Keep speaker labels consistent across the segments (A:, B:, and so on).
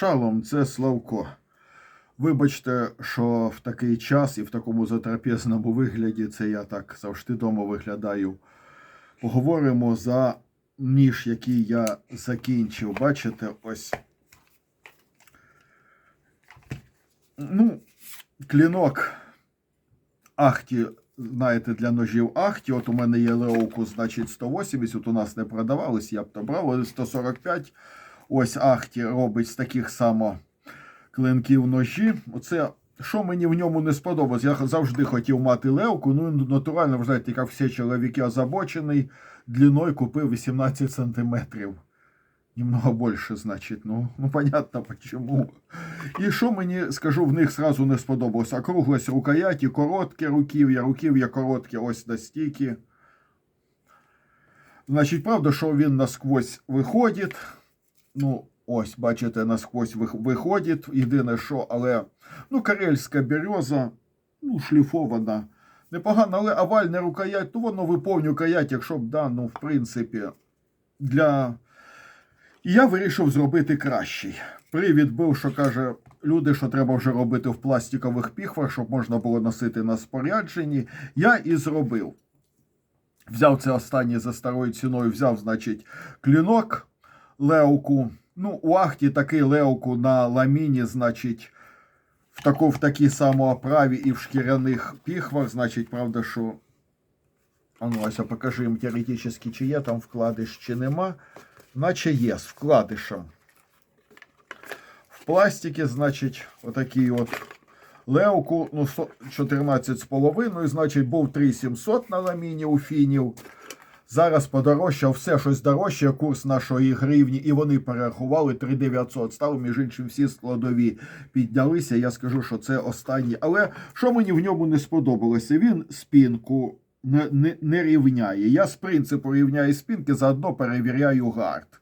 A: Шалом, це Славко. Вибачте, що в такий час і в такому затрапезному вигляді це я так завжди дома виглядаю. Поговоримо за ніж, який я закінчив. Бачите, ось. Ну, клінок Ахті, знаєте, для ножів Ахті. От у мене є Леоку, значить, 180, у нас не продавались, я б то брав, але 145. Ось Ахті робить з таких само клинків ножі. Оце, що мені в ньому не сподобалось, я завжди хотів мати левку, ну натурально, ви знаєте, як всі чоловіки озабочений, длиною купив 18 сантиметрів. Немного більше, значить, ну, ну понятно почему. І що мені, скажу, в них сразу не сподобалось. Округлость рукояті, коротке руків'я, руків'я коротке, ось на стіки. Значить, правда, що він насквозь виходить. Ну, ось, бачите, насквозь вих- виходить. Єдине, що, але ну, карельська береза, ну, шліфована. Непогано, але овальне рукоять, то воно виповнює рукоять, якщо б, да, ну, в принципі, для. Я вирішив зробити кращий. Привід був, що каже, люди, що треба вже робити в пластикових піхвах, щоб можна було носити на спорядженні. Я і зробив. Взяв це останнє за старою ціною, взяв, значить, клінок леоку. Ну, у Ахті такий леоку на ламіні, значить, в, таку, в такій самооправі і в шкіряних піхвах, значить, правда, що. А ну, ось покажу їм теоретично, чи є там вкладиш, чи нема. Наче є з вкладишем. В пластикі, значить, отакий от леоку, ну, 14,5, значить, був 3700 на ламіні у фінів. Зараз подорожчав все щось дорожче, курс нашої гривні, і вони перерахували 3900. Стало, між іншим, всі складові піднялися. Я скажу, що це останній. Але що мені в ньому не сподобалося? Він спінку не, не, не рівняє. Я з принципу рівняю спінки, заодно перевіряю гард.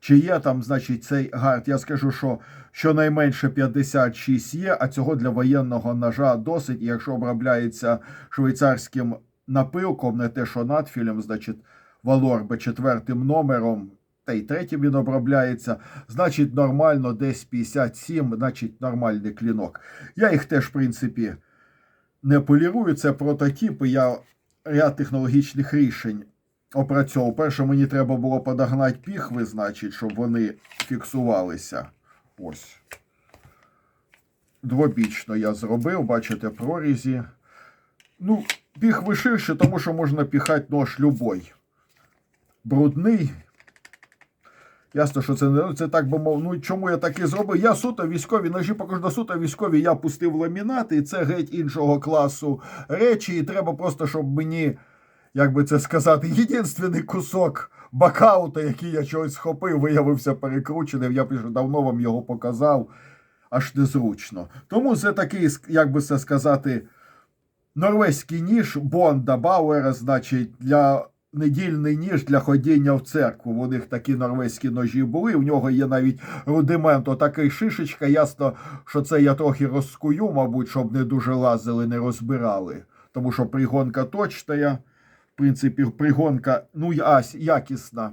A: Чи є там, значить, цей гард? Я скажу, що щонайменше 56 є, а цього для воєнного ножа досить. Якщо обробляється швейцарським напилком, не те, що надфілем, значить, валорбе четвертим номером, та й третім він обробляється, значить, нормально десь 57, значить, нормальний клінок. Я їх теж, в принципі, не полірую, це прототипи. Я ряд технологічних рішень опрацьовував. Перше, мені треба було подогнати піхви, значить, щоб вони фіксувалися. Ось. Двобічно я зробив, бачите, прорізі. Ну, піхви ширше, тому що можна піхати нож любой. Брудний. Ясно, що це не це так би мов. Ну чому я так і зробив? Я суто військові ножі покажу на суто військові. Я пустив ламінати, і це геть іншого класу речі. І треба просто, щоб мені, як би це сказати, єдинственний кусок бакаута, який я чогось схопив, виявився перекрученим. Я вже давно вам його показав. Аж незручно. Тому це такий, як би це сказати, норвезький ніж Бонда Бауера, значить, для недільний ніж для ходіння в церкву. У них такі норвезькі ножі були. У нього є навіть рудимент, отакий шишечка. Ясно, що це я трохи розкую, мабуть, щоб не дуже лазили, не розбирали. Тому що пригонка точна, в принципі, пригонка ну, якісна.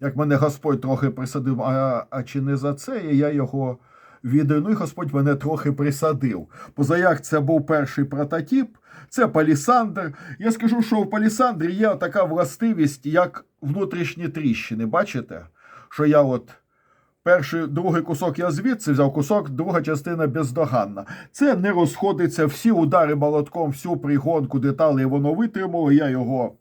A: Як мене Господь трохи присадив, а, а чи не за це я його відео. Ну і Господь мене трохи присадив. Позаяк це був перший прототип, це палісандр. Я скажу, що в палісандрі є така властивість, як внутрішні тріщини. Бачите? Що я от. Перший, другий кусок я звідси взяв, кусок, друга частина бездоганна. Це не розходиться, всі удари молотком, всю пригонку, деталі воно витримало, я його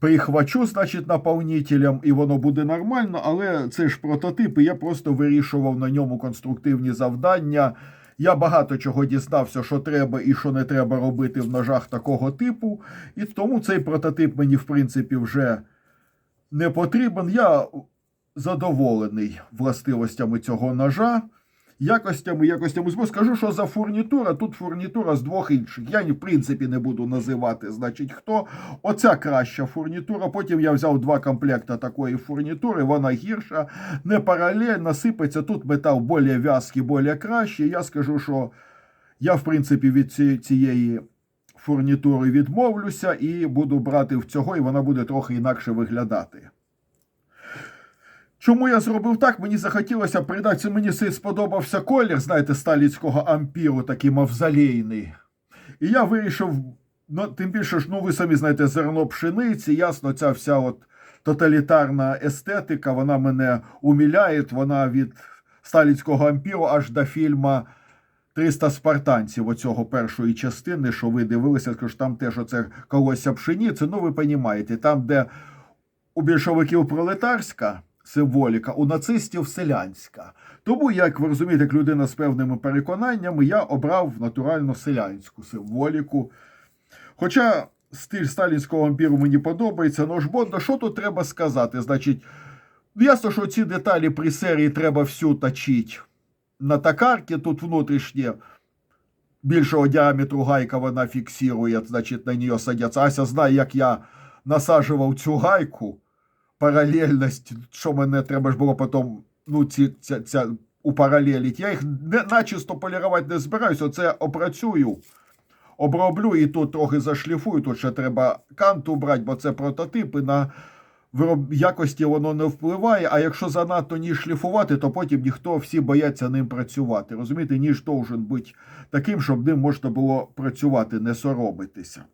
A: прихвачу, значить, наповнителем, і воно буде нормально, але це ж прототип, і я просто вирішував на ньому конструктивні завдання. Я багато чого дізнався, що треба і що не треба робити в ножах такого типу. І тому цей прототип мені, в принципі, вже не потрібен. Я задоволений властивостями цього ножа. Якостями, якостями зброї. Скажу, що за фурнітура, тут фурнітура з двох інших. Я в принципі не буду називати, значить, хто. Оця краща фурнітура. Потім я взяв два комплекта такої фурнітури, вона гірша, не паралельно, сипеться. Тут метал більш в'язкий, більш кращий. Я скажу, що я, в принципі, від цієї фурнітури відмовлюся і буду брати в цього, і вона буде трохи інакше виглядати. Чому я зробив так? Мені захотілося придати, мені сподобався колір, знаєте, сталінського ампіру, такий мавзолейний. І я вирішив, ну, тим більше ж, ну ви самі знаєте, зерно пшениці, ясно, ця вся от тоталітарна естетика, вона мене уміляє, вона від сталінського ампіру аж до фільму 300 спартанців оцього першої частини, що ви дивилися, скажу, там теж оце колося пшениці, ну ви розумієте, там, де у більшовиків пролетарська символіка, у нацистів селянська. Тому, як ви розумієте, як людина з певними переконаннями, я обрав натурально селянську символіку. Хоча стиль сталінського ампіру мені подобається, ну ж бо, що тут треба сказати? Значить, ясно, що ці деталі при серії треба всю точити на токарці, тут внутрішнє більшого діаметру гайка вона фіксує, значить, на нее садяться. Ася знає, як я насаджував цю гайку, паралельність, що мене треба ж було потім, ну, ці, ця, ця, упаралелить. Я їх не, начисто полірувати не збираюся, оце опрацюю, оброблю і тут трохи зашліфую, тут ще треба канту брати, бо це прототипи на вироб... якості воно не впливає, а якщо занадто ніж шліфувати, то потім ніхто всі бояться ним працювати. Розумієте, ніж должен бути таким, щоб ним можна було працювати, не соромитися.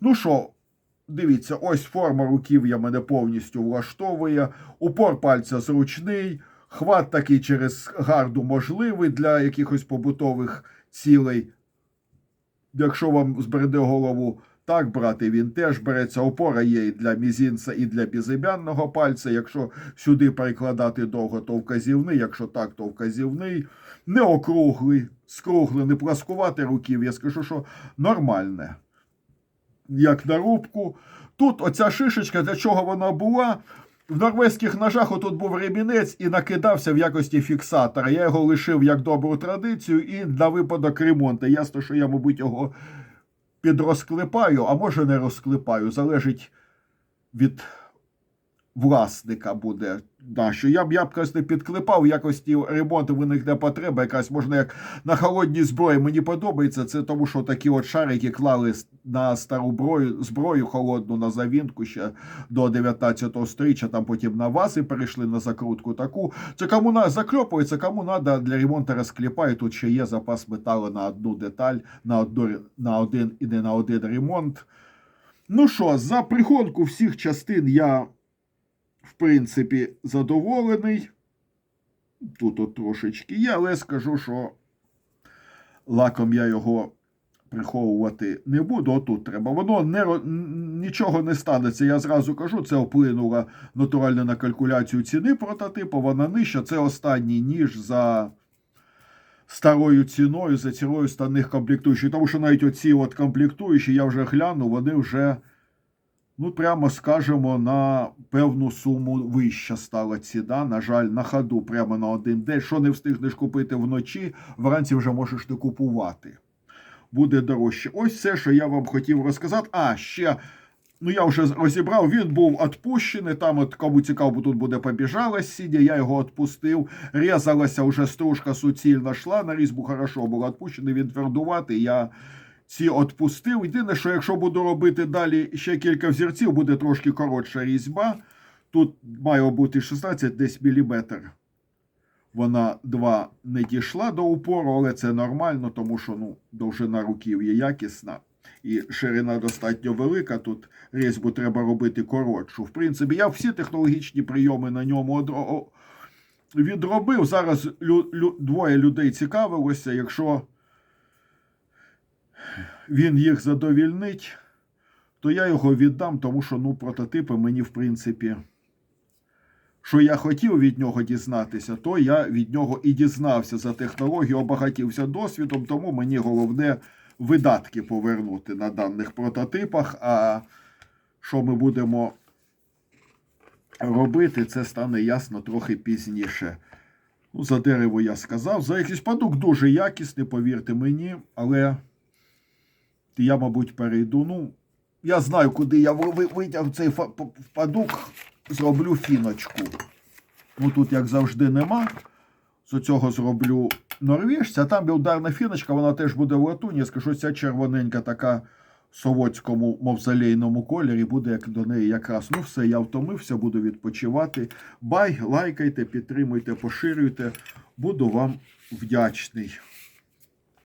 A: Ну що, дивіться, ось форма руків'я мене повністю влаштовує, упор пальця зручний, хват такий через гарду можливий для якихось побутових цілей. Якщо вам збереде голову так брати, він теж береться. Опора є і для мізінця, і для безім'янного пальця. Якщо сюди перекладати довго, то вказівний, якщо так, то вказівний. Не округлий, скруглий, не пласкувати руків. Я скажу, що нормальне. Як на рубку. Тут оця шишечка, для чого вона була? В норвезьких ножах отут був ремінець і накидався в якості фіксатора. Я його лишив як добру традицію і на випадок ремонту. Ясно, що я, мабуть, його підрозклепаю, а може не розклепаю. Залежить від власника буде. Да, що я б я б не підклепав якості ремонту виникне потреба, якась можна як на холодній зброї. Мені подобається це, тому що такі от шарики клали на стару зброю, зброю холодну на завінку ще до 19 сторіччя, там потім на вази перейшли на закрутку таку. Це кому на закльопується, кому треба для ремонту розкліпає. Тут ще є запас металу на одну деталь, на, одну, на один і не на один ремонт. Ну що, за приходку всіх частин я в принципі, задоволений. Тут от трошечки є, але скажу, що лаком я його приховувати не буду. Отут треба. Воно не, нічого не станеться. Я зразу кажу, це вплинуло натурально на калькуляцію ціни прототипу. Вона нижча. Це останній ніж за старою ціною, за ціною станних комплектуючих. Тому що навіть оці от комплектуючі, я вже гляну, вони вже ну, прямо скажемо, на певну суму вища стала ціна. На жаль, на ходу прямо на один день. Що не встигнеш купити вночі, вранці вже можеш не купувати. Буде дорожче. Ось все, що я вам хотів розказати. А, ще. Ну, я вже розібрав, він був відпущений. Там, от кому цікаво, тут буде побіжала сидя, я його відпустив. Резалася вже стружка суцільно шла, на різьбу хорошо було відпущений, він твердуватий. Я ці відпустив. Єдине, що якщо буду робити далі ще кілька взірців, буде трошки коротша різьба. Тут має бути 16 десь міліметр. Вона 2 не дійшла до упору, але це нормально, тому що ну, довжина руків є якісна. І ширина достатньо велика. Тут різьбу треба робити коротшу. В принципі, я всі технологічні прийоми на ньому відробив. Зараз двоє людей цікавилося, якщо він їх задовільнить, то я його віддам, тому що ну, прототипи мені, в принципі, що я хотів від нього дізнатися, то я від нього і дізнався за технологію, обагатівся досвідом, тому мені головне видатки повернути на даних прототипах. А що ми будемо робити, це стане ясно трохи пізніше. Ну, За дерево я сказав. За якийсь продукт дуже якісний, повірте мені, але я, мабуть, перейду. Ну, я знаю, куди я витягну цей впадок, зроблю фіночку. Ну, тут, як завжди, нема. З цього зроблю норвежця. Там є ударна фіночка, вона теж буде в латуні. Я скажу, ця червоненька така в совоцькому мавзолейному кольорі буде як до неї якраз. Ну все, я втомився, буду відпочивати. Бай, лайкайте, підтримуйте, поширюйте. Буду вам вдячний.